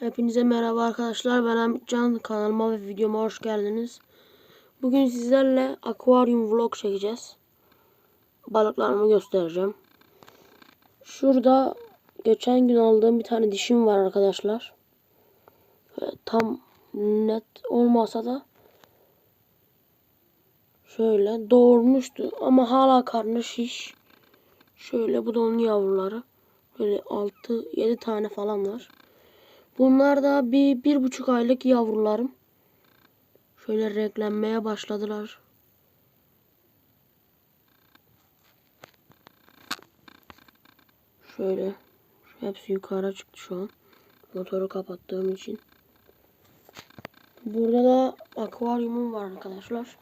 Hepinize merhaba arkadaşlar. Ben Hamit Can. Kanalıma ve videoma hoş geldiniz. Bugün sizlerle akvaryum vlog çekeceğiz. Balıklarımı göstereceğim. Şurada geçen gün aldığım bir tane dişim var arkadaşlar. Tam net olmasa da şöyle doğurmuştu ama hala karnı şiş. Şöyle bu da onun yavruları. Böyle 6-7 tane falan var. Bunlar da bir, bir buçuk aylık yavrularım. Şöyle renklenmeye başladılar. Şöyle. Hepsi yukarı çıktı şu an. Motoru kapattığım için. Burada da akvaryumum var arkadaşlar.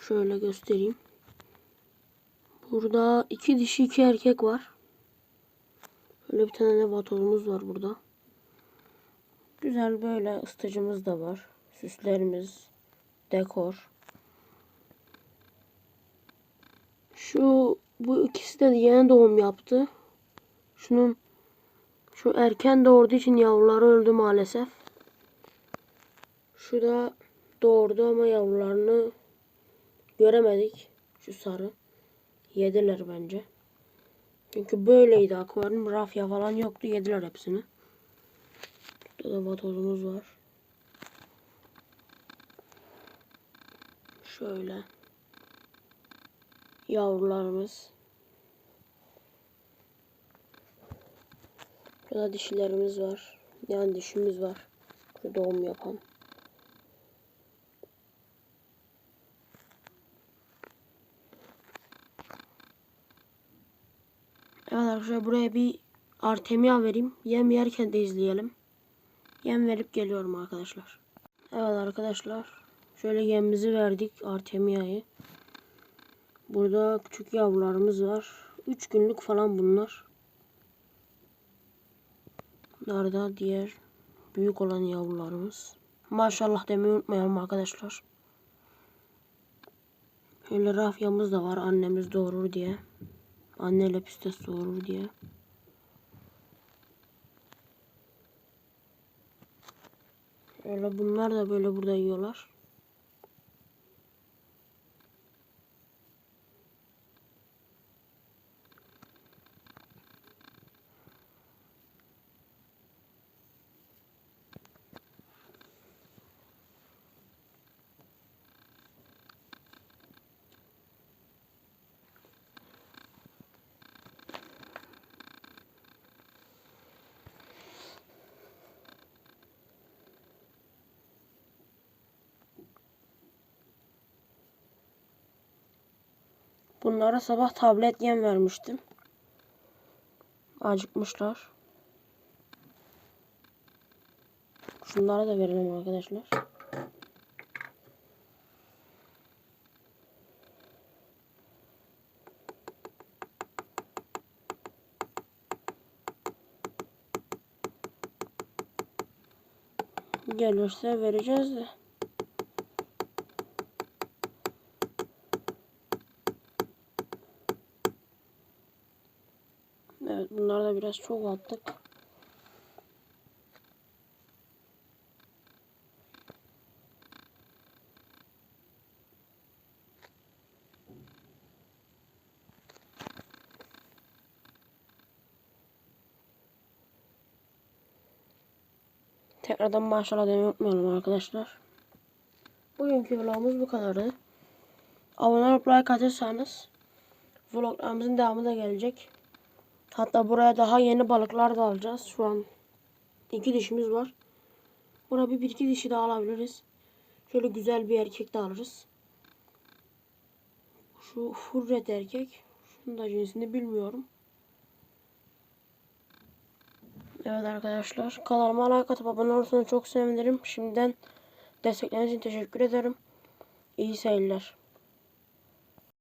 Şöyle göstereyim. Burada iki dişi iki erkek var. Böyle bir tane de vatozumuz var burada. Güzel böyle ısıtıcımız da var. Süslerimiz, dekor. Şu bu ikisi de yeni doğum yaptı. Şunun şu erken doğurduğu için yavruları öldü maalesef. Şu da doğurdu ama yavrularını göremedik. Şu sarı. Yediler bence. Çünkü böyleydi akvaryum. Rafya falan yoktu. Yediler hepsini. Burada da vatozumuz var. Şöyle. Yavrularımız. Burada dişilerimiz var. Yani dişimiz var. Şu doğum yapan. Evet arkadaşlar buraya bir Artemia vereyim. Yem yerken de izleyelim. Yem verip geliyorum arkadaşlar. Evet arkadaşlar. Şöyle yemimizi verdik Artemia'yı. Burada küçük yavrularımız var. 3 günlük falan bunlar. Bunlar da diğer büyük olan yavrularımız. Maşallah demeyi unutmayalım arkadaşlar. Şöyle rafyamız da var annemiz doğurur diye. Anne lepistes doğurur diye. Öyle bunlar da böyle burada yiyorlar. Bunlara sabah tablet yem vermiştim. Acıkmışlar. Şunlara da verelim arkadaşlar. Gelirse vereceğiz de. Evet bunlar da biraz çok attık. Tekrardan maşallah demeyi unutmayalım arkadaşlar. Bugünkü vlogumuz bu kadardı. Abone olup like atırsanız vloglarımızın devamı da gelecek. Hatta buraya daha yeni balıklar da alacağız. Şu an iki dişimiz var. Buraya bir, bir iki dişi daha alabiliriz. Şöyle güzel bir erkek de alırız. Şu furret erkek. Şunun da cinsini bilmiyorum. Evet arkadaşlar. Kanalıma like atıp abone olursanız çok sevinirim. Şimdiden destekleriniz için teşekkür ederim. İyi seyirler.